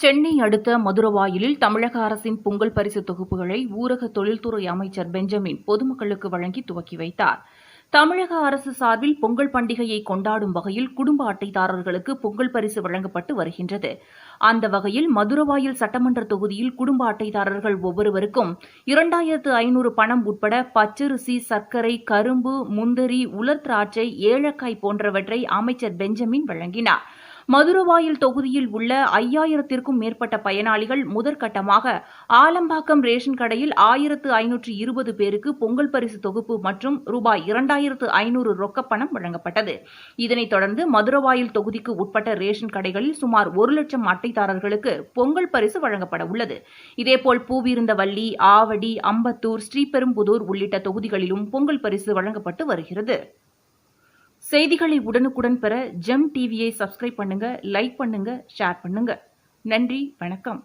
சென்னை அடுத்த மதுரவாயிலில் தமிழக அரசின் பொங்கல் பரிசு தொகுப்புகளை ஊரக தொழில்துறை அமைச்சர் பெஞ்சமின் பொதுமக்களுக்கு வழங்கி துவக்கி வைத்தார். தமிழக அரசு சார்பில் பொங்கல் பண்டிகையை கொண்டாடும் வகையில் குடும்ப அட்டைதாரர்களுக்கு பொங்கல் பரிசு வழங்கப்பட்டு வருகின்றது. அந்த வகையில் மதுரவாயில் சட்டமன்ற தொகுதியில் குடும்ப அட்டைதாரர்கள் ஒவ்வொருவருக்கும் இரண்டாயிரத்து ஐநூறு பணம் உட்பட பச்சரிசி சர்க்கரை கரும்பு முந்திரி உலர் திராட்சை ஏலக்காய் போன்றவற்றை அமைச்சர் பெஞ்சமின் வழங்கினார். மதுரவாயில் தொகுதியில் உள்ள ஐயாயிரத்திற்கும் மேற்பட்ட பயனாளிகள் முதற்கட்டமாக ஆலம்பாக்கம் ரேஷன் கடையில் ஆயிரத்து ஐநூற்று இருபது பேருக்கு பொங்கல் பரிசு தொகுப்பு மற்றும் ரூபாய் இரண்டாயிரத்து ஐநூறு ரொக்கப்பணம் வழங்கப்பட்டது. இதனைத் தொடர்ந்து மதுரவாயில் தொகுதிக்கு உட்பட்ட ரேஷன் கடைகளில் சுமார் ஒரு லட்சம் அட்டைதாரர்களுக்கு பொங்கல் பரிசு வழங்கப்பட உள்ளது. இதேபோல் பூவிருந்தவல்லி ஆவடி அம்பத்தூர் ஸ்ரீபெரும்புதூர் உள்ளிட்ட தொகுதிகளிலும் பொங்கல் பரிசு வழங்கப்பட்டு வருகிறது. செய்திகளை உடனுக்குடன் பெற ஜெம் டிவியை சப்ஸ்கிரைப் பண்ணுங்க லைக் பண்ணுங்க ஷேர் பண்ணுங்க. நன்றி வணக்கம்.